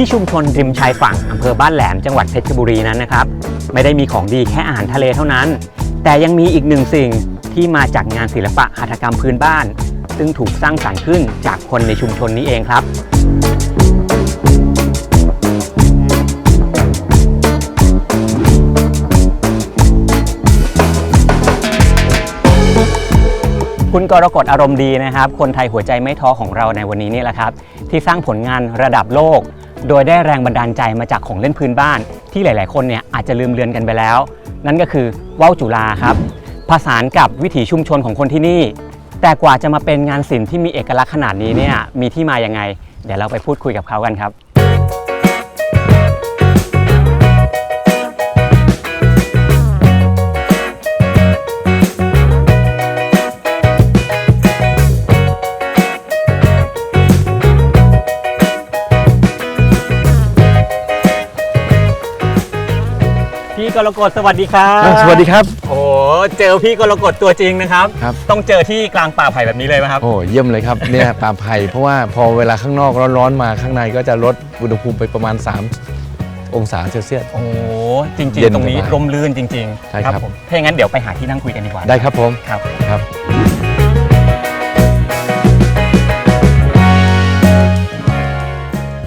ที่ชุมชนริมชายฝั่งอำเภอบ้านแหลมจังหวัดเพชรบุรีนั้นนะครับ ไม่ได้มีของดีแค่อาหารทะเลเท่านั้น แต่ยังมีอีกหนึ่งสิ่งที่มาจากงานศิลปะหัตถกรรมพื้นบ้าน ซึ่งถูกสร้างสรรค์ขึ้นจากคนในชุมชนนี้เองครับคุณกรกฎอารมณ์ดีนะครับ คนไทยหัวใจไม่ท้อของเราในวันนี้นี่แหละครับ ที่สร้างผลงานระดับโลก โดยได้แรงบันดาลใจมาจากของเล่นพื้นบ้าน ที่หลาย ๆ คนเนี่ยอาจจะลืมเลือนกันไปแล้ว นั่นก็คือว่าวจุฬาครับผสานกับวิถีชุมชนของคนที่นี่ แต่กว่าจะมาเป็นงานศิลป์ที่มีเอกลักษณ์ขนาดนี้เนี่ยมีที่มาอย่างไง เดี๋ยวเราไปพูดคุยกับเขากันครับ กรกฎสวัสดีครับอ่าสวัสดีครับ โอ้โหเจอพี่กรกฎตัวจริงนะครับ ครับ ต้องเจอที่กลางป่าไผ่แบบนี้เลยไหมครับ โอ้เยี่ยมเลยครับ เนี่ยปลาไผ่เพราะว่าพอเวลาข้างนอกร้อนๆมาข้างในก็จะลดอุณหภูมิไปประมาณ 3 องศาเซลเซียส โอ้โหจริง เย็นๆตรงนี้สบายร่มรื่นจริงๆใช่ครับ ผมถ้าอย่างนั้นเดี๋ยวไปหาที่นั่งคุยกันดีกว่าได้ครับผมครับ ครับ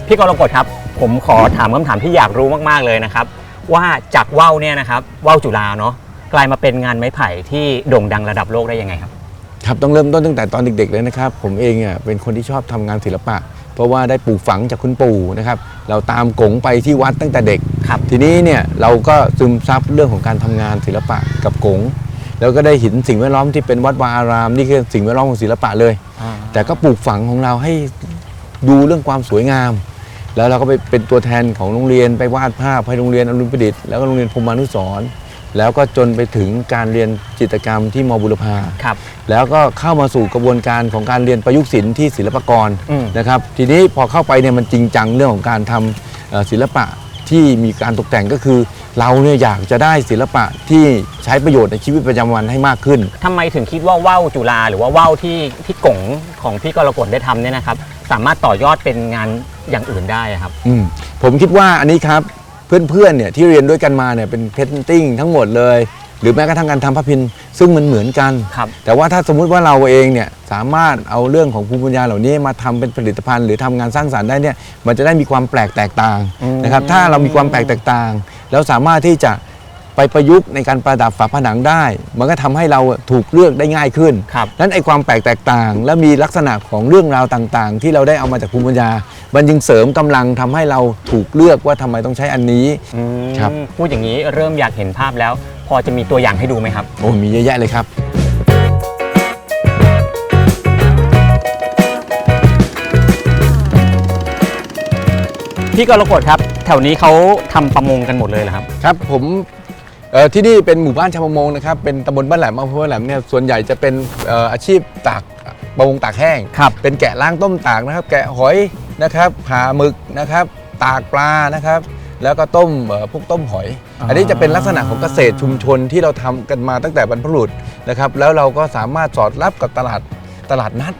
พี่กรกฎครับ ผมขอถามคำถามที่อยากรู้มากๆเลยนะครับ ว่าจากว่าวเนี่ยนะครับว่าวจุฬาเนาะกลายมาเป็นงานไม้ไผ่ที่โด่งดังระดับโลกได้ยังไงครับ ครับต้องเริ่มต้นตั้งแต่ตอนเด็กๆเลยนะครับ ผมเองอะเป็นคนที่ชอบทำงานศิลปะ เพราะว่าได้ปลูกฝังจากคุณปู่นะครับ เราตามกงไปที่วัดตั้งแต่เด็กครับทีนี้เนี่ยเราก็ซึมซับเรื่องของการทำงานศิลปะกับกงแล้วก็ได้เห็นสิ่งแวดล้อมที่เป็นวัดวาอารามนี่คือสิ่งแวดล้อมของศิลปะเลย แต่ก็ปลูกฝังของเราให้ดูเรื่องความสวยงาม แล้วเราก็ไปเป็นตัวแทนของโรงเรียนไปวาดภาพให้โรงเรียนอรุณประดิษฐ์แล้วก็โรงเรียนพรหมานุสรณ์แล้วก็จนไปถึงการเรียนจิตรกรรมที่มบุรพาครับ แล้วก็เข้ามาสู่กระบวนการของการเรียนประยุกต์ศิลป์ที่ศิลปากรอืม นะครับ ทีนี้พอเข้าไปเนี่ยมันจริงจังเรื่องของการทำเอ่อศิลปะที่มีการตกแต่งก็คือ เราเนี่ยอยากจะได้ศิลปะที่ใช้ประโยชน์ในชีวิตประจำวันให้มากขึ้น ทำไมถึงคิดว่าว่าวจุฬาหรือว่าว่าวที่ที่กงของพี่กรกฎได้ทำเนี่ยนะครับ สามารถต่อยอดเป็นงานอย่างอื่นได้อะครับ อืมผมคิดว่าอันนี้ครับเพื่อนๆเนี่ยที่เรียนด้วยกันมาเนี่ยเป็นเพนติ้งทั้งหมดเลย หรือแม้กระทั่งการทำพระพินซึ่งมันเหมือนกัน ครับ แต่ว่าถ้าสมมุติว่าเราเองเนี่ยสามารถเอาเรื่องของภูมิปัญญาเหล่านี้มาทำเป็นผลิตภัณฑ์หรือทำงานสร้างสรรค์ได้เนี่ยมันจะได้มีความแปลกแตกต่างอืมนะครับถ้าเรามีความแปลกแตกต่าง แล้วสามารถที่จะ ไปประยุกต์ในการประดับฝาผนังได้ มันก็ทำให้เราถูกเลือกได้ง่ายขึ้นครับนั้นไอ้ความแปลกแตกต่าง และมีลักษณะของเรื่องราวต่างๆ ที่เราได้เอามาจากภูมิปัญญามันจึงเสริมกำลังทำให้เราถูกเลือกว่าทำไมต้องใช้อันนี้อืมครับพูดอย่างนี้เริ่มอยากเห็นภาพแล้ว พอจะมีตัวอย่างให้ดูไหมครับโอ้มีเยอะแยะเลยครับพี่กรกฎครับ แถวนี้เขาทำประมงกันหมดเลยเหรอครับ ครับผมเอ่อ ที่นี่เป็นหมู่บ้านชาวประมงนะครับเป็นตำบลบ้านแหลมอำเภอบ้านแหลมเนี่ยส่วนใหญ่จะเป็นเอ่ออาชีพตากประมงตากแห้งครับเป็นแกะล้างต้มตากนะครับ แกะหอยนะครับผ่าหมึกนะครับ ตากปลานะครับ แล้วก็ต้มเอ่อพวกต้มหอยอ่าอันนี้จะเป็นลักษณะของเกษตรชุมชนที่เราทำกันมาตั้งแต่บรรพบุรุษนะครับ แล้วเราก็สามารถสอดรับกับตลาดตลาดนัด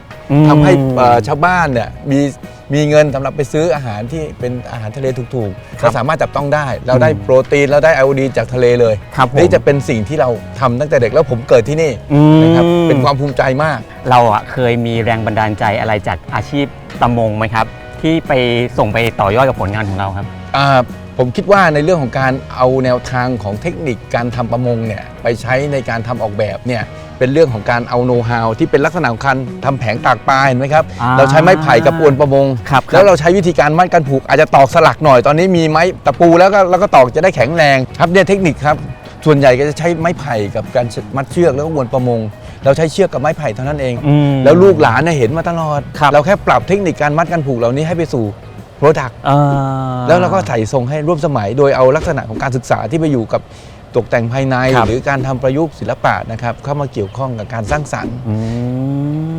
ทำให้เอ่อชาวบ้านเนี่ยมีมีเงินสำหรับไปซื้ออาหารที่เป็นอาหารทะเลถูกๆครับเราสามารถจับต้องได้ เราได้อืมโปรตีนเราได้ไอโอดีนจากทะเลเลย ครับผม นี่จะเป็นสิ่งที่เราทำตั้งแต่เด็กแล้วผมเกิดที่นี่อืม นะครับเป็นความภูมิใจมาก เราอะเคยมีแรงบันดาลใจอะไรจากอาชีพประมงไหมครับ ที่ไปส่งไปต่อยอดกับผลงานของเราครับ อ่าผมคิดว่าในเรื่องของการเอาแนวทางของเทคนิคการทำประมงเนี่ยไปใช้ในการทำออกแบบเนี่ย เป็นเรื่องของการเอาโน้ตฮาวที่เป็นลักษณะของการทำแผงตากปลาเห็นไหมครับ อ่าเราใช้ไม้ไผ่กับอวนประมง ครับคแล้รับวเราใช้วิธีการมัดกันผูกอาจจะตอกสลักหน่อยตอนนี้มีไม้ตะปูแล้วก็แล้วก็ตอกจะได้แข็งแรงครับเนี่ยเทคนิคครับ ส่วนใหญ่ก็จะใช้ไม้ไผ่กับการมัดเชือกแล้วก็อวนประมง เราใช้เชือกกับไม้ไผ่เท่านั้นเอง อืม แล้วลูกหลานเนี่ยเห็นมาตลอด ครับ เราแค่ปรับเทคนิคการมัดกันผูกเหล่านี้ให้ไปสู่โปรดักเอ่อแล้วเราก็ใส่ทรงให้ร่วมสมัยโดยเอาลักษณะของการศึกษาที่ไปอยู่กับ ตกแต่งภายในครับ หรือการทำประยุกต์ศิลปะนะครับเข้ามาเกี่ยวข้องกับการสร้างสรรค์ อื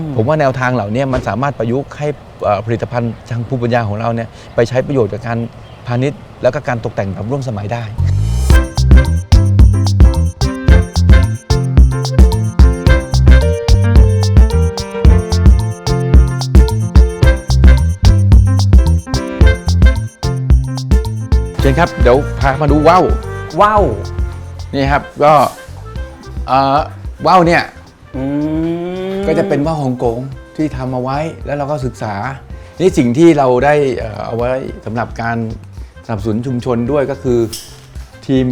ม ผมว่าแนวทางเหล่านี้มันสามารถประยุกต์ให้เอ่อผลิตภัณฑ์ทางภูมิปัญญาของเราเนี่ยไปใช้ประโยชน์กับการพาณิชย์ แล้วก็การตกแต่งแบบร่วมสมัยได้ เชิญครับ เดี๋ยวพามาดูว่าว ว้าว นี่ครับก็เอ่อว่าวเนี่ยอืมก็จะเป็นว่าวฮ่องกงที่ทำเอาไว้แล้วเราก็ศึกษา นี่สิ่งที่เราได้เอ่อเอาไว้สำหรับการสนับสนุนชุมชนด้วยก็คือ ทีม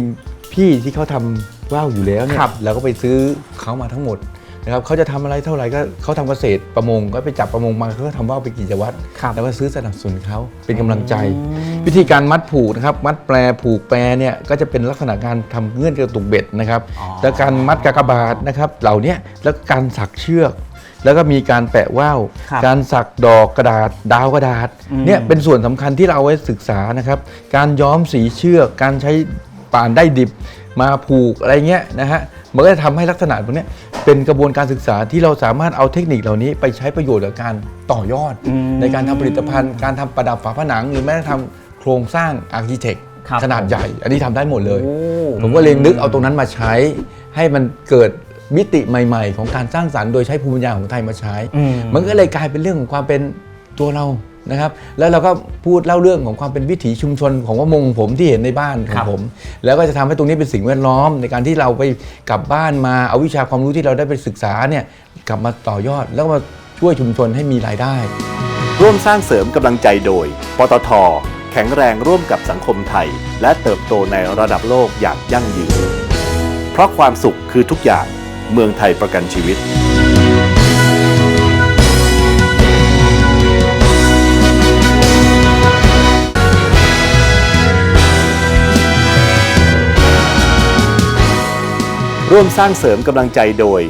พี่ที่เขาทำว่าวอยู่แล้วเนี่ยเราก็ไปซื้อเขามาทั้งหมด นะครับเขาจะทำอะไรเท่าไหร่ก็เขาทำเกษตรประมงก็ไปจับประมงมาเขาก็ทำว่าวเป็นกิจวัตรครับแล้วก็ซื้อสนับสนุนเขาเป็นกำลังใจ วิธีการมัดผูกนะครับมัดแปรผูกแปรเนี่ยก็จะเป็นลักษณะการทำเงื่อนกระตุกเบ็ดนะครับอ๋อแล้วการมัดกากบาทนะครับเหล่าเนี้ยแล้วก็การสักเชือกแล้วก็มีการแปะว่าวครับการสักดอกกระดาษ ดาวกระดาษอืมเนี่ยเป็นส่วนสำคัญที่เราเอาไว้ศึกษานะครับ การย้อมสีเชือก การใช้ป่านได้ดิบมาผูกอะไรเงี้ยนะฮะ มันก็จะทำให้ลักษณะตรงเนี้ย เป็นกระบวนการศึกษาที่เราสามารถเอาเทคนิคเหล่านี้ไปใช้ประโยชน์กับการต่อยอดอืมในการทำผลิตภัณฑ์ การทำประดับฝาผนัง หรือแม้กระทั่งทำโครงสร้างอาร์เคเต็กครับขนาดใหญ่ อันนี้ทำได้หมดเลยโอ้ผมก็เลยนึกเอาตรงนั้นมาใช้ ให้มันเกิดมิติใหม่ ๆ ของการสร้างสรรค์โดยใช้ภูมิปัญญาของไทยมาใช้อืมมันก็เลยกลายเป็นเรื่องของความเป็นตัวเรา นะครับแล้วเราก็พูดเล่าเรื่องของความเป็นวิถีชุมชนของว่ามงของผมที่เห็นในบ้านขอครังบผม แล้วก็จะทำให้ตรงนี้เป็นสิ่งแวดล้อม ในการที่เราไปกลับบ้านมาเอาวิชาความรู้ที่เราได้ไปศึกษาเนี่ยกลับมาต่อยอด แล้วก็มาช่วยชุมชนให้มีรายได้ ร่วมสร้างเสริมกำลังใจโดย ปตท แข็งแรงร่วมกับสังคมไทย และเติบโตในระดับโลกอย่างยั่งยืน เพราะความสุขคือทุกอย่าง เมืองไทยประกันชีวิต ร่วมสร้างเสริมกำลังใจโดย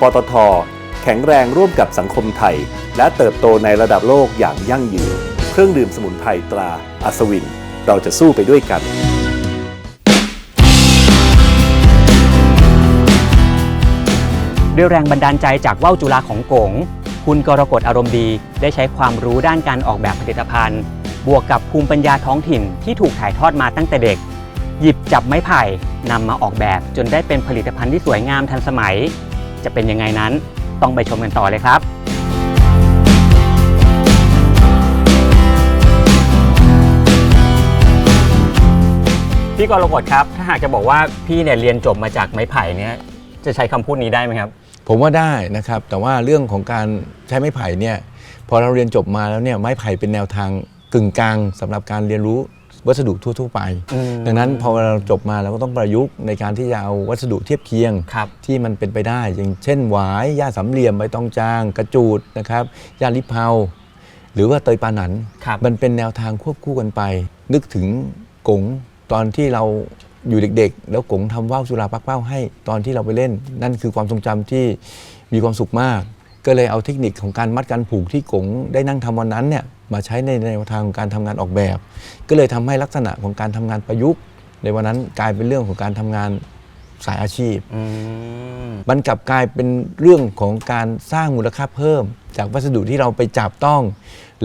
ปตท แข็งแรงร่วมกับสังคมไทย และเติบโตในระดับโลกอย่างยั่งยืน เครื่องดื่มสมุนไพรตราอัศวิน เราจะสู้ไปด้วยกันด้วยแรงบันดาลใจจากว่าวจุฬาของกง คุณกรกฎอารมณ์ดีได้ใช้ความรู้ด้านการออกแบบผลิตภัณฑ์ บวกกับภูมิปัญญาท้องถิ่นที่ถูกถ่ายทอดมาตั้งแต่เด็ก หยิบจับไม้ไผ่ นำมาออกแบบจนได้เป็นผลิตภัณฑ์ที่สวยงามทันสมัย จะเป็นยังไงนั้นต้องไปชมกันต่อเลยครับพี่กรกฎครับ ถ้าหากจะบอกว่าพี่เนี่ยเรียนจบมาจากไม้ไผ่เนี่ยจะใช้คำพูดนี้ได้ไหมครับ ผมว่าได้นะครับ แต่ว่าเรื่องของการใช้ไม้ไผ่เนี่ยพอเราเรียนจบมาแล้วเนี่ยไม้ไผ่เป็นแนวทางกึ่งกลางสำหรับการเรียนรู้ วัสดุทั่ว ๆ ไปอืมดังนั้นพอเราจบมาเราก็ต้องประยุกต์ในการที่จะเอาวัสดุเทียบเคียงครับที่มันเป็นไปได้ อย่างเช่นหวายหญ้าสามเหลี่ยมใบตองจาง กระจูดนะครับหญ้าลิเผาหรือว่าเตยปาหนันครับมันเป็นแนวทางควบคู่กันไป นึกถึงกงตอนที่เราอยู่เด็กๆ แล้วกงทำว่าวสุราปักเป้าให้ตอนที่เราไปเล่น นั่นคือความทรงจำที่มีความสุขมาก ก็เลยเอาเทคนิคของการมัดการผูกที่กงได้นั่งทำวันนั้นเนี่ย มาใช้ในแนวทางของการทำงานออกแบบ ก็เลยทำให้ลักษณะของการทำงานประยุกต์ ในวันนั้นกลายเป็นเรื่องของการทำงานสายอาชีพอืมมันกลับกลายเป็นเรื่องของการสร้างมูลค่าเพิ่ม จากวัสดุที่เราไปจับต้อง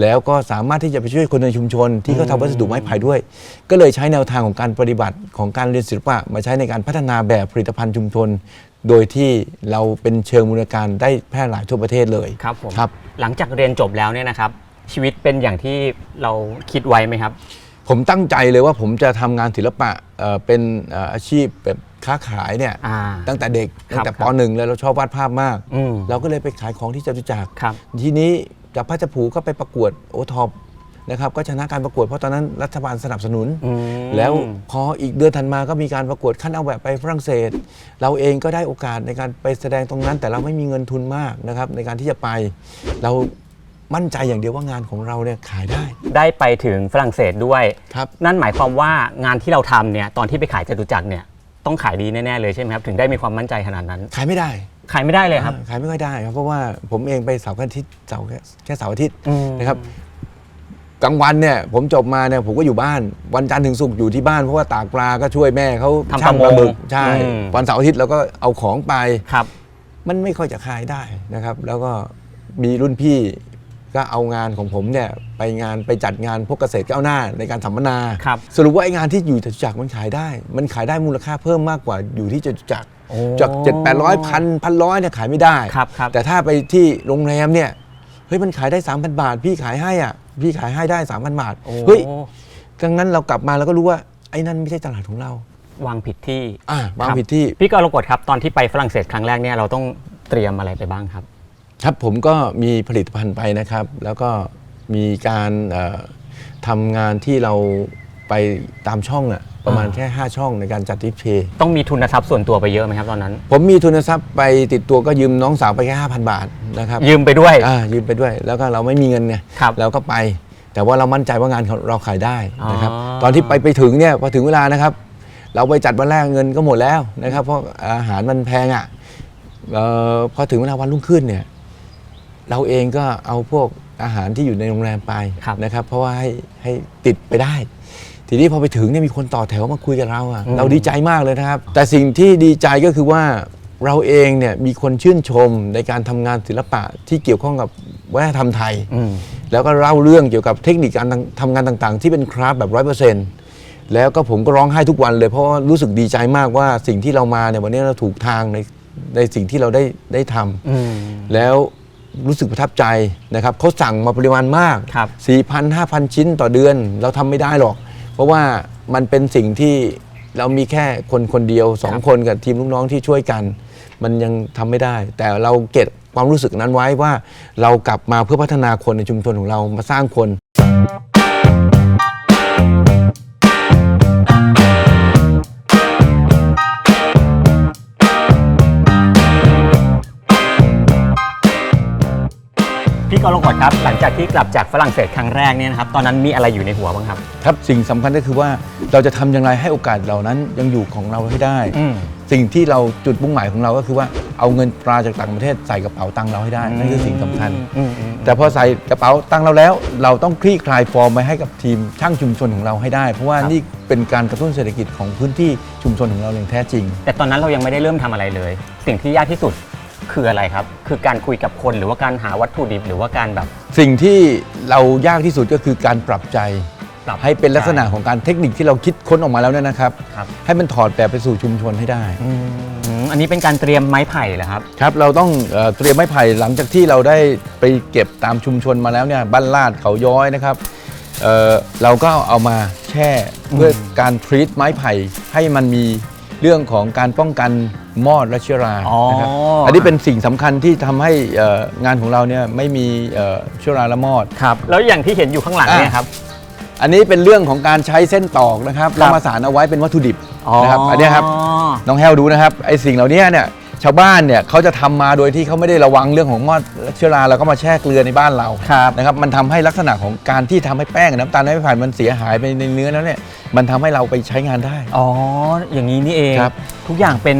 แล้วก็สามารถที่จะไปช่วยคนในชุมชน ที่เขาทำวัสดุไม้ไผ่ด้วย ก็เลยใช้แนวทางของการปฏิบัติของการเรียนศิลปะ มาใช้ในการพัฒนาแบบผลิตภัณฑ์ชุมชน โดยที่เราเป็นเชิงมูลการได้แพร่หลายทั่วประเทศเลยครับผมครับ หลังจากเรียนจบแล้วเนี่ยนะครับ ชีวิตเป็นอย่างที่เราคิดไว้ไหมครับ ผมตั้งใจเลยว่าผมจะทำงานศิลปะเอ่อเป็นเอ่ออาชีพแบบค้าขายเนี่ยอ่าตั้งแต่เด็กครัตั้บงแต่คปรับหนึ่งเลยเราชอบวาดภาพมาก อืมเราก็เลยไปขายของที่จตุจักรครับ ทีนี้จากพระจัผูก็ไปประกวดโอท็อปนะครับก็ชนะการประกวดเพราะตอนนั้นรัฐบาลสนับสนุน อืม แล้วพออีกเดือนถัดมาก็มีการประกวดขั้นเอาแบบไปฝรั่งเศส เราเองก็ได้โอกาสในการไปแสดงตรงนั้น แต่เราไม่มีเงินทุนมากนะครับในการที่จะไป เรา มั่นใจอย่างเดียวว่างานของเราเนี่ยขายได้ ได้ไปถึงฝรั่งเศสด้วย ครับ นั่นหมายความว่างานที่เราทำเนี่ยตอนที่ไปขายจตุจักรเนี่ยต้องขายดีแน่ๆเลยใช่ไหมครับถึงได้มีความมั่นใจขนาดนั้น ขายไม่ได้ขายไม่ได้เลยครับ อ่าขายไม่ค่อยได้ครับ เพราะว่าผมเองไปเสาร์อาทิตย์เสาร์แค่แค่เสาร์อาทิตย์อืม นะครับกลางวันเนี่ย ผมจบมาเนี่ยผมก็อยู่บ้านวันจันทร์ถึงศุกร์อยู่ที่บ้านเพราะว่าตากปลาก็ช่วยแม่เขาทำช่างประปลามงหมึกใช่อืม วันเสาร์อาทิตย์เราก็เอาของไป ครับ มันไม่ค่อยจะขายได้นะครับ แล้วก็มีรุ่นพี่ ก็เอางานของผมเนี่ยไปงานไปจัดงานพวกเกษตรก้าวหน้าในการสัมมนา ครับ สรุปว่าไอ้งานที่อยู่จตุจักรมันขายได้ มันขายได้มูลค่าเพิ่มมากกว่าอยู่ที่จตุจักรโอ้จากเจ็ดแปดร้อยพันพันร้อยเนี่ยขายไม่ได้ ครับครับ แต่ถ้าไปที่โรงแรมเนี่ยเฮ้ยมันขายได้ 3,000 บาท พี่ขายให้อะพี่ขายให้ได้ 3,000 บาทโอ้เฮ้ยดังนั้นเรากลับมาเราก็รู้ว่าไออ้นั่นไม่ใช่ตลาดของเราวางผิดที่อ่าบางครับผิดที่ พี่กรกฎครับตอนที่ไปฝรั่งเศสครั้งแรกเนี่ยเราต้องเตรียมอะไรไปบ้างครับ ครับผมก็มีผลิตภัณฑ์ไปนะครับ แล้วก็มีการเอ่อทำงานที่เราไปตามช่องอะประมาณอ่าแค่ 5 ช่องในการจัดดิสเพย์ต้องมีทุนทรัพย์ส่วนตัวไปเยอะไหมครับตอนนั้น ผมมีทุนทรัพย์ไปติดตัวก็ยืมน้องสาวไปแค่ 5,000 บาทนะครับยืมไปด้วย อ่ายืมไปด้วย แล้วก็เราไม่มีเงินไงครับเราก็ไป แต่ว่าเรามั่นใจว่างานของเราขายได้นะครับ อ๋อ ตอนที่ไปไปถึงเนี่ยพอถึงเวลานะครับ เราไปจัดวันแรกเงินก็หมดแล้วนะครับ เพราะอาหารมันแพงอะเออพอถึงเวลาวันรุ่งขึ้นเนี่ย เราเองก็เอาพวกอาหารที่อยู่ในโรงแรมไปครับนะครับ เพราะว่าให้ให้ติดไปได้ ทีนี้พอไปถึงเนี่ยมีคนต่อแถวมาคุยกับเราอะอืมเราดีใจมากเลยนะครับ แต่สิ่งที่ดีใจก็คือว่าเราเองเนี่ยมีคนชื่นชมในการทำงานศิลปะที่เกี่ยวข้องกับวัฒนธรรมไทย อืม แล้วก็เล่าเรื่องเกี่ยวกับเทคนิคการทำงานต่างๆ ที่เป็นคราฟต์แบบร้อยเปอร์เซ็นต์แล้วก็ผมก็ร้องไห้ทุกวันเลย เพราะว่ารู้สึกดีใจมากว่าสิ่งที่เรามาเนี่ยวันนี้เราถูกทางในในสิ่งที่เราได้ได้ทำ อืม แล้ว รู้สึกประทับใจนะครับเขาสั่งมาปริมาณมากครับ 4,000 5,000 ชิ้นต่อเดือน เราทำไม่ได้หรอก เพราะว่ามันเป็นสิ่งที่เรามีแค่คนคนเดียวสองครับคนกับทีมลูกน้องที่ช่วยกัน มันยังทำไม่ได้ แต่เราเก็บความรู้สึกนั้นไว้ว่า เรากลับมาเพื่อพัฒนาคนในชุมชนของเรามาสร้างคน พี่กรกฎครับ หลังจากที่กลับจากฝรั่งเศสครั้งแรกเนี่ยนะครับ ตอนนั้นมีอะไรอยู่ในหัวบ้างครับ ครับสิ่งสำคัญก็คือว่าเราจะทำอย่างไรให้โอกาสเหล่านั้นยังอยู่ของเราให้ได้ อืม สิ่งที่เราจุดมุ่งหมายของเราก็คือว่าเอาเงินตราจากต่างประเทศใส่กระเป๋าตังค์เราให้ได้นั่นคือสิ่งสำคัญ อืมอืม แต่พอใส่กระเป๋าตังค์เราแล้ว เราต้องคลี่คลายฟอร์มไปให้กับทีมช่างชุมชนของเราให้ได้ เพราะว่านี่เป็นการกระตุ้นเศรษฐกิจของพื้นที่ชุมชนของเราอย่างแท้จริง แต่ตอนนั้นเรายังไม่ได้เริ่มทำอะไรเลย สิ่งที่ยากที่สุด คืออะไรครับ คือการคุยกับคนหรือว่าการหาวัตถุดิบหรือว่าการแบบ สิ่งที่เรายากที่สุดก็คือการปรับใจ ปรับให้เป็นลักษณะของการเทคนิคที่เราคิดค้นออกมาแล้วเนี่ยนะครับ ครับ ให้มันถอดแบบไปสู่ชุมชนให้ได้ อืมอันนี้เป็นการเตรียมไม้ไผ่เหรอครับ ครับเราต้องเอ่อเตรียมไม้ไผ่หลังจากที่เราได้ไปเก็บตามชุมชนมาแล้วเนี่ยบ้านลาดเขาย้อยนะครับเอ่อเราก็เอามาแช่เพื่อการทรีตไม้ไผ่ให้มันมีเรื่องของการป้องกัน มอดและเชื้อราอ๋อนะครับอันนี้เป็นสิ่งสำคัญที่ทำให้เอ่องานของเราเนี่ยไม่มีเอ่อเชื้อราและมอด ครับ แล้วอย่างที่เห็นอยู่ข้างหลังเนี่ยครับ อันนี้เป็นเรื่องของการใช้เส้นตอกนะครับแล้วมาสานเอาไว้เป็นวัตถุดิบนะครับอันเนี้ยครับน้องแฮวดูนะครับไอสิ่งเหล่านี้เนี่ยชาวบ้านเนี่ยเขาจะทำมาโดยที่เขาไม่ได้ระวังเรื่องของมอดเชื้อราแล้วก็มาแช่เกลือในบ้านเราครับนะครับมันทำให้ลักษณะของการที่ทำให้แป้งกับน้ำตาลไม่ผ่านมันเสียหายไปในเนื้อแล้วเนี่ยมันทำให้เราไปใช้งานได้ อ๋อ อย่างนี้นี่เอง ครับทุกอย่างเป็น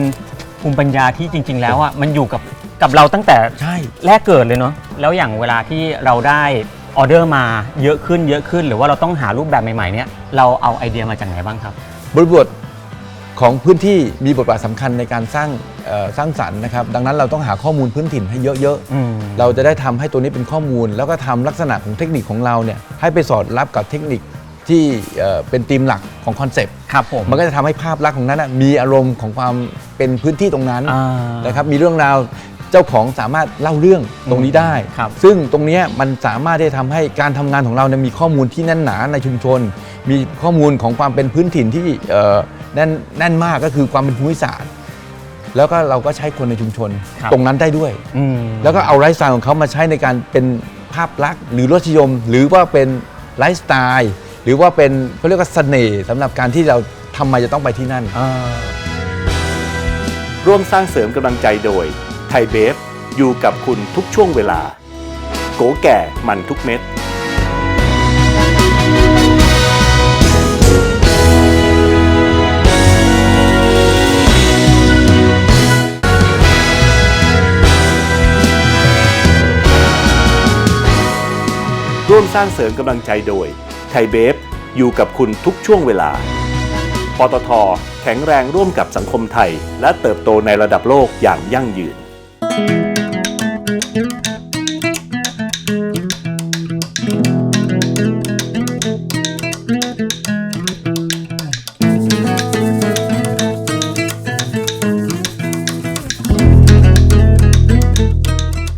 ภูมิปัญญาที่จริง ๆ แล้วอะมันอยู่กับกับเราตั้งแต่ใช่ แรกเกิดเลยเนาะแล้วอย่างเวลาที่เราได้ออเดอร์มาเยอะขึ้นเยอะขึ้น หรือว่าเราต้องหารูปแบบใหม่ๆเนี่ยเราเอาไอเดียมาจากไหนบ้างครับ บริบทของพื้นที่มีบทบาทสำคัญในการสร้างเอ่อสร้างสรรค์นะครับ ดังนั้นเราต้องหาข้อมูลพื้นถิ่นให้เยอะอืม ๆ เราจะได้ทำให้ตัวนี้เป็นข้อมูล แล้วก็ทำลักษณะของเทคนิคของเราเนี่ยให้ไปสอดรับกับเทคนิค ที่เอ่อเป็นธีมหลักของคอนเซปต์ครับผมมันก็จะทำให้ภาพลักษณ์ของนั้นนะมีอารมณ์ของความเป็นพื้นที่ตรงนั้นอ่านะครับมีเรื่องราวเจ้าของสามารถเล่าเรื่องตรงนี้ได้ครับซึ่งตรงเนี้ยมันสามารถที่จะทำให้การทำงานของเราเนี่ยมีข้อมูลที่แน่นหนาในชุมชน มีข้อมูลของความเป็นพื้นถิ่นที่เอ่อแน่นแน่นมากก็คือความเป็นภูมิศาสตร์แล้วก็เราก็ใช้คนในชุมชนครับตรงนั้นได้ด้วยอืมแล้วก็เอาไลฟ์สไตล์ของเขามาใช้ในการเป็นภาพลักษณ์หรือรสนิยม หรือว่าเป็นไลฟ์สไตล์ หรือว่าเป็นเขาเรียกว่าเสน่ห์สำหรับการที่เราทำไมจะต้องไปที่นั่น ร่วมสร้างเสริมกำลังใจโดย ไทยเบฟ อยู่กับคุณทุกช่วงเวลา โกแก่มันทุกเม็ด ร่วมสร้างเสริมกำลังใจโดย ไทยเบฟอยู่กับคุณทุกช่วงเวลา ปตทแข็งแรงร่วมกับสังคมไทย และเติบโตในระดับโลกอย่างยั่งยืน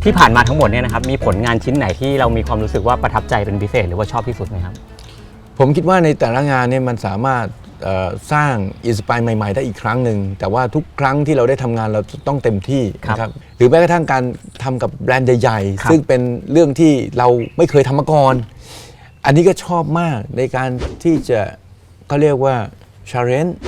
ที่ผ่านมาทั้งหมดเนี่ยนะครับมีผลงานชิ้นไหนที่เรามีความรู้สึกว่าประทับใจเป็นพิเศษหรือว่าชอบที่สุดไหมครับ ผมคิดว่าในแต่ละงานเนี่ยมันสามารถเอ่อสร้างอินสปายใหม่ ๆ ได้อีกครั้งหนึ่ง แต่ว่าทุกครั้งที่เราได้ทำงานเราต้องเต็มที่ครับนะครับหรือแม้กระทั่งการทำกับแบรนด์ใหญ่ครับๆซึ่งเป็นเรื่องที่เราไม่เคยทำมาก่อน อันนี้ก็ชอบมากในการที่จะก็เรียกว่าชาเลนจ์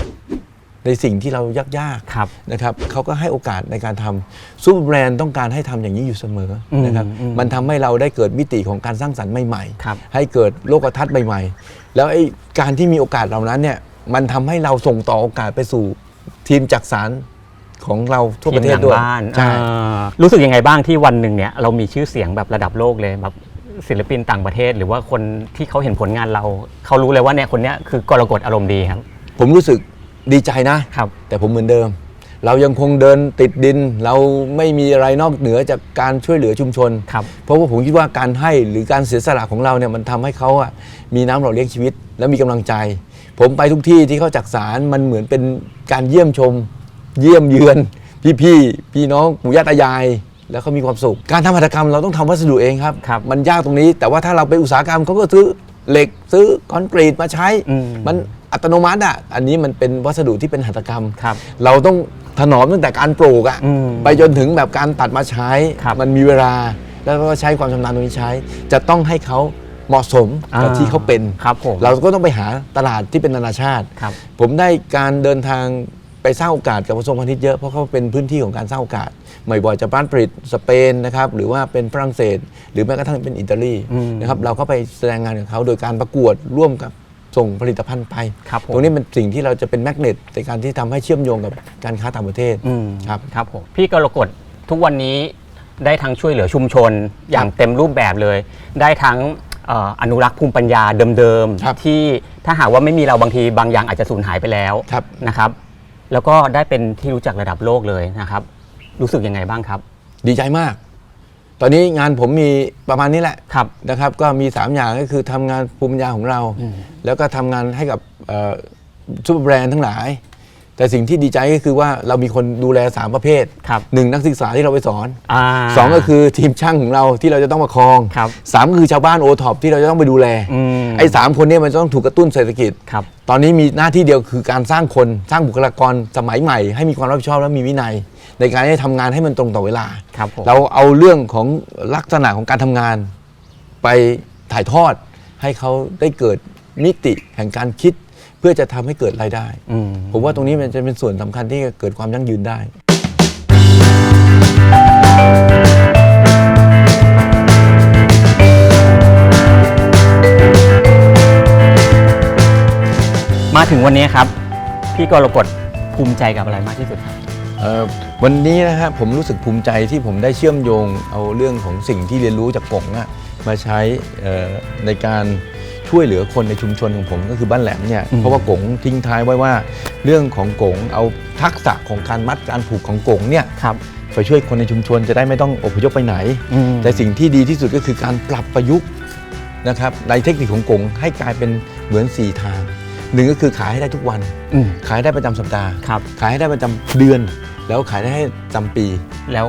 ในสิ่งที่เรายากๆครับนะครับเขาก็ให้โอกาสในการทำซูเปอร์แบรนด์ต้องการให้ทำอย่างนี้อยู่เสมออมนะครับอืมมันทำให้เราได้เกิดมิติของการสร้างสรรค์ใหม่ครับให้เกิดโลกทัศน์ใหม่ ๆ แล้วไอ้การที่มีโอกาสเหล่านั้นเนี่ยมันทำให้เราส่งต่อโอกาสไปสู่ทีมจักสารของเราทั่วประเทศทีมหลังด้วยบ้านใช่ เอ่อรู้สึกยังไงบ้างที่วันหนึ่งเนี่ยเรามีชื่อเสียงแบบระดับโลกเลยแบบศิลปินต่างประเทศ หรือว่าคนที่เขาเห็นผลงานเรา เขารู้เลยว่าเนี่ยคนเนี้ยคือกรกฎอารมณ์ดีครับ ผมรู้สึกดีใจนะ ครับ แต่ผมเหมือนเดิม เรายังคงเดินติดดิน เราไม่มีอะไรนอกเหนือจากการช่วยเหลือชุมชน ครับ เพราะว่าผมคิดว่าการให้หรือการเสียสละของเราเนี่ยมันทำให้เขาอะมีน้ำหล่อเลี้ยงชีวิต และมีกำลังใจ ผมไปทุกที่ที่เขาจักสารมันเหมือนเป็นการเยี่ยมชม เยี่ยมเยือน พี่พี่ๆพี่น้องปู่ย่าตายาย แล้วเขามีความสุข การทำหัตถกรรมเราต้องทำวัสดุเองครับ ครับ มันยากตรงนี้ แต่ว่าถ้าเราไปอุตสาหกรรมเขาก็ซื้อเหล็กซื้อคอนกรีตมาใช้ อืม มัน อัตโนมัติอะอันนี้มันเป็นวัสดุที่เป็นหัตถกรรม ครับ เราต้องถนอมตั้งแต่การปลูกอะอืมไปจนถึงแบบการตัดมาใช้ ครับมันมีเวลา แล้วก็ใช้ความชำนาญตรงนี้ใช้ จะต้องให้เขาเหมาะสมกับอ่าที่เขาเป็นครับผมเราก็ต้องไปหาตลาดที่เป็นนานาชาติ ครับ ผมได้การเดินทางไปสร้างโอกาสกับกระทรวงพาณิชย์เยอะเพราะเขาเป็นพื้นที่ของการสร้างโอกาสไม่บ่อยจะบ้านผลิตสเปนนะครับหรือว่าเป็นฝรั่งเศส หรือแม้กระทั่งเป็นอิตาลีอืมนะครับเราก็ไปแสดงงานกับเขาโดยการประกวดร่วมกับ ส่งผลิตภัณฑ์ไป ครับผมตรงนี้เป็นสิ่งที่เราจะเป็นแมกเนตในการที่ทำให้เชื่อมโยงกับการค้าต่างประเทศอืม ครับ ครับผมพี่กรกฎทุกวันนี้ได้ทั้งช่วยเหลือชุมชนอย่างเต็มรูปแบบเลย ได้ทั้งเอ่ออนุรักษ์ภูมิปัญญาเดิมครับๆที่ถ้าหากว่าไม่มีเราบางทีบางอย่างอาจจะสูญหายไปแล้วครับ นะครับ แล้วก็ได้เป็นที่รู้จักระดับโลกเลยนะครับ รู้สึกยังไงบ้างครับ ดีใจมาก ตอนนี้งานผมมีประมาณนี้แหละครับนะครับ ก็มี 3 อย่างก็คือทำงานภูมิปัญญาของเราอืมแล้วก็ทำงานให้กับซูเปอร์แบรนด์ทั้งหลาย แต่สิ่งที่ดีใจก็คือว่าเรามีคนดูแล 3 ประเภทครับหนึ่งนักศึกษาที่เราไปสอนาสองก็คือทีมช่างของเราที่เราจะต้องมาครองครับ สามก็คือชาวบ้านโอท็อปที่เราจะต้องไปดูแลอืมไอ้สามคนเนี้มันจะต้องถูกกระตุ้นเศรษฐกิจ ครับ ตอนนี้มีหน้าที่เดียวคือการสร้างคนสร้างบุคลากรสมัยใหม่ ให้มีความรับผิดชอบและมีวินัย ในการให้ทำงานให้มันตรงต่อเวลา ครับผม เราเอาเรื่องของลักษณะของการทำงาน ไปถ่ายทอดให้เขาได้เกิดมิติแห่งการคิด เพื่อจะทำให้เกิดรายได้ อืม ผมว่าตรงนี้มันจะเป็นส่วนสำคัญที่จะเกิดความยั่งยืนได้ มาถึงวันนี้ครับ พี่กรกฎภูมิใจกับอะไรมากที่สุดครับ เอ่อ วันนี้นะครับผมรู้สึกภูมิใจที่ผมได้เชื่อมโยงเอาเรื่องของสิ่งที่เรียนรู้จากกงอะมาใช้เอ่อในการช่วยเหลือคนในชุมชนของผมก็คือบ้านแหลมเนี่ยอืมเพราะว่ากงทิ้งท้ายไว้ว่า เรื่องของกงเอาทักษะของการมัดการผูกของกงเนี่ยครับไปช่วยคนในชุมชนจะได้ไม่ต้องอพยพไปไหนอืมแต่สิ่งที่ดีที่สุดก็คือการปรับประยุกต์นะครับในเทคนิคของกงให้กลายเป็นเหมือน 4 ทางหนึ่งก็คือขายให้ได้ทุกวันอืมขายได้ประจำสัปดาห์ครับขายให้ได้ประจำเดือน แล้วขายได้ให้จำปี แล้ว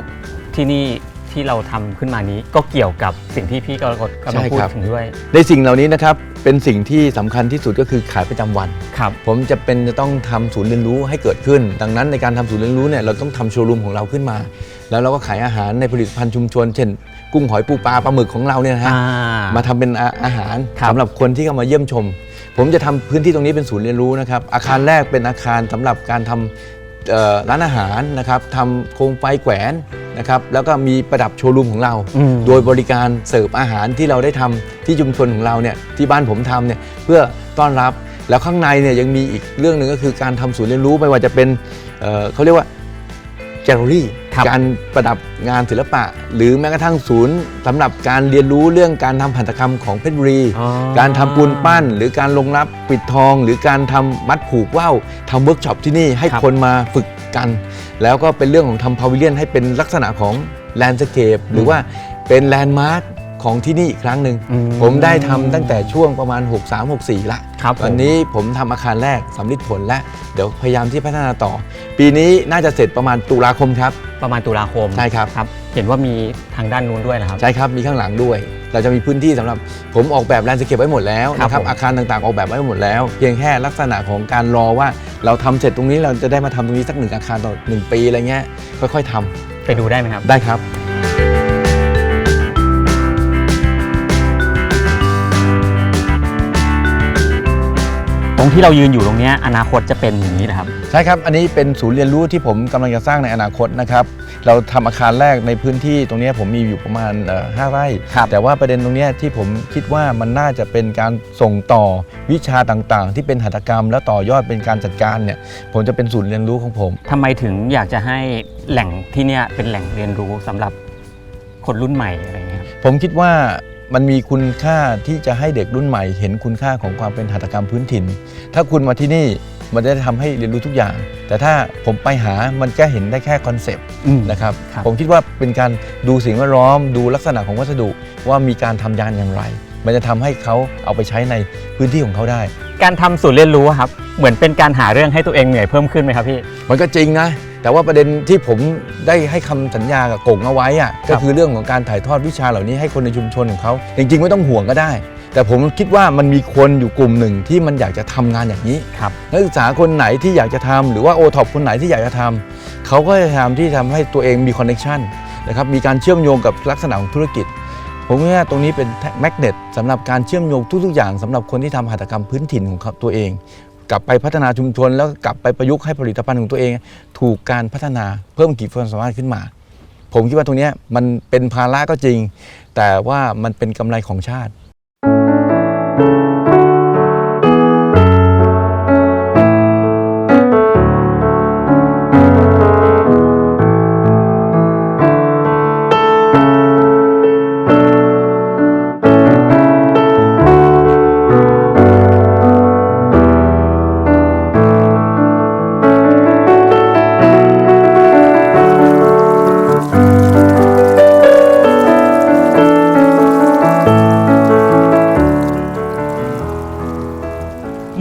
ที่นี่ที่เราทำขึ้นมานี้ก็เกี่ยวกับสิ่งที่พี่กรกฎกำลังใช่พูดครับ ถึงด้วยในสิ่งเหล่านี้นะครับเป็นสิ่งที่สำคัญที่สุดก็คือขายประจำวัน ครับ ผมจะเป็นจะต้องทำศูนย์เรียนรู้ให้เกิดขึ้น ดังนั้นในการทำศูนย์เรียนรู้เนี่ยเราต้องทำโชว์รูมของเราขึ้นมา แล้วเราก็ขายอาหารในผลิตภัณฑ์ชุมชน เช่น กุ้งหอยปูปลาปลาหมึกของเราเนี่ยนะฮะอ่ามาทำเป็นอาอาหารครับ สำหรับคนที่เข้ามาเยี่ยมชม ผมจะทำพื้นที่ตรงนี้เป็นศูนย์เรียนรู้นะครับ อาคารแรกเป็นอาคารสำหรับการทำเอ่อ ร้านอาหารนะครับทำโคมไฟแขวนนะครับแล้วก็มีประดับโชว์รูมของเราอืมโดยบริการเสิร์ฟอาหารที่เราได้ทำที่ชุมชนของเราเนี่ยที่บ้านผมทำเนี่ยเพื่อต้อนรับแล้วข้างในเนี่ยยังมีอีกเรื่องหนึ่งก็คือการทำศูนย์เรียนรู้ไม่ว่าจะเป็นเอ่อเขาเรียกว่าแกลเลอรี่ครับ การประดับงานศิลปะ หรือแม้กระทั่งศูนย์สำหรับการเรียนรู้เรื่องการทำหัตถกรรมของเพชรบุรีอ๋อการทำปูนปั้น หรือการลงรับปิดทอง หรือการทำมัดผูกว่าวทำเวิร์กช็อปที่นี่ให้ครับคนมาฝึกกัน แล้วก็เป็นเรื่องของทำพาวิเลียนให้เป็นลักษณะของแลนด์สเคปหรือว่าเป็นแลนด์มาร์ค ของที่นี่อีกครั้งหนึ่งอืมผมได้ทำตั้งแต่ช่วงประมาณ 63-64ละครับผมวันนี้ผมทำอาคารแรกสำลิดผลและเดี๋ยวพยายามที่พัฒนาต่อ ปีนี้น่าจะเสร็จประมาณตุลาคมครับ ประมาณตุลาคมใช่ครับครับ เห็นว่ามีทางด้านนู้นด้วยนะครับใช่ครับมีข้างหลังด้วย เราจะมีพื้นที่สำหรับผมออกแบบแลนด์สเคปไว้หมดแล้วครับนะครับผมอาคารต่างๆออกแบบไว้หมดแล้ว เพียงแค่ลักษณะของการรอว่าเราทำเสร็จตรงนี้เราจะได้มาทำตรงนี้สักหนึ่งอาคารต่อหนึ่งปีอะไรเงี้ยค่อย ๆทำไปดูได้ไหมครับได้ครับ ที่เรายืนอยู่ตรงเนี้ยอนาคตจะเป็นอย่างนี้นะครับ ใช่ครับ อันนี้เป็นศูนย์เรียนรู้ที่ผมกำลังจะสร้างในอนาคตนะครับ เราทำอาคารแรกในพื้นที่ตรงเนี้ยผมมีอยู่ประมาณเอ่อห้าไร่ครับแต่ว่าประเด็นตรงเนี้ยที่ผมคิดว่ามันน่าจะเป็นการส่งต่อวิชาต่างๆ ที่เป็นหัตถกรรม แล้วต่อยอดเป็นการจัดการเนี่ยผมจะเป็นศูนย์เรียนรู้ของผมทำไมถึงอยากจะให้แหล่งที่เนี่ยเป็นแหล่งเรียนรู้สำหรับคนรุ่นใหม่อะไรเงี้ยครับผมคิดว่า มันมีคุณค่าที่จะให้เด็กรุ่นใหม่ เห็นคุณค่าของความเป็นหัตถกรรมพื้นถิ่น ถ้าคุณมาที่นี่มันจะทำให้เรียนรู้ทุกอย่าง แต่ถ้าผมไปหามันแค่เห็นได้แค่คอนเซปต์นะครับครับผมคิดว่าเป็นการดูสิ่งแวดล้อม ดูลักษณะของวัสดุว่ามีการทำยานอย่างไร มันจะทำให้เขาเอาไปใช้ในพื้นที่ของเขาได้ การทำศูนย์เรียนรู้อะครับเหมือนเป็นการหาเรื่องให้ตัวเองเหนื่อยเพิ่มขึ้นไหมครับพี่มันก็จริงนะ แต่ว่าประเด็นที่ผมได้ให้คำสัญญากับกงเอาไว้อะก็คือเรื่องของการถ่ายทอดวิชาเหล่านี้ให้คนในชุมชนของเขาจริงๆ ไม่ต้องห่วงก็ได้ แต่ผมคิดว่ามันมีคนอยู่กลุ่มหนึ่งที่มันอยากจะทำงานอย่างนี้ครับนักศึกษาคนไหนที่อยากจะทำหรือว่าโอท็อปคนไหนที่อยากจะทำเขาก็จะทำที่ทำให้ตัวเองมีคอนเน t ชันนะครับมีการเชื่อมโยงกับลักษณะของธุรกิจผมว่าตรงนี้เป็นแมกเนตสำหรับการเชื่อมโยงทุกๆอย่างสำหรับคนที่ทำหัตถกรรมพื้นถิ่นของเขาตัวเอง กลับไปพัฒนาชุมชน แล้วกลับไปประยุกต์ให้ผลิตภัณฑ์ของตัวเอง ถูกการพัฒนาเพิ่มขีดความสามารถขึ้นมา ผมคิดว่าตรงนี้มันเป็นภาระก็จริง แต่ว่ามันเป็นกำไรของชาติ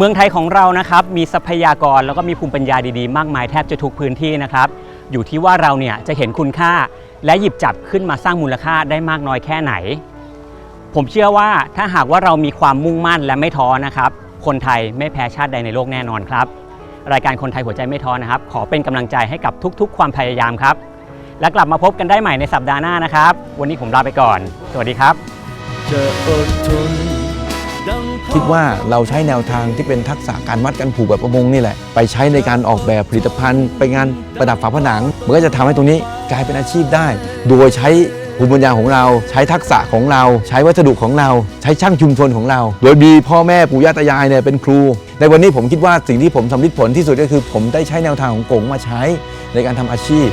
เมืองไทยของเรานะครับมีทรัพยากรแล้วก็มีภูมิปัญญาดีๆ มากมายแทบจะทุกพื้นที่นะครับ อยู่ที่ว่าเราเนี่ยจะเห็นคุณค่าและหยิบจับขึ้นมาสร้างมูลค่าได้มากน้อยแค่ไหน ผมเชื่อว่าถ้าหากว่าเรามีความมุ่งมั่นและไม่ท้อนะครับ คนไทยไม่แพ้ชาติใดในโลกแน่นอนครับ รายการคนไทยหัวใจไม่ท้อนะครับ ขอเป็นกำลังใจให้กับทุก ๆ ความพยายามครับ และกลับมาพบกันได้ใหม่ในสัปดาห์หน้านะครับ วันนี้ผมลาไปก่อน สวัสดีครับ จะอดทน คิดว่าเราใช้แนวทางที่เป็นทักษะการวัดกันผูกแบบประมงนี่แหละ ไปใช้ในการออกแบบผลิตภัณฑ์ ไปงานประดับฝาผนัง มันก็จะทำให้ตรงนี้กลายเป็นอาชีพได้ โดยใช้ภูมิปัญญาของเรา ใช้ทักษะของเรา ใช้วัสดุของเรา ใช้ช่างชุมชนของเรา โดยมีพ่อแม่ปู่ย่าตายายเนี่ยเป็นครู ในวันนี้ผมคิดว่าสิ่งที่ผมสำลิดผลที่สุดก็คือ ผมได้ใช้แนวทางของกงมาใช้ในการทำอาชีพ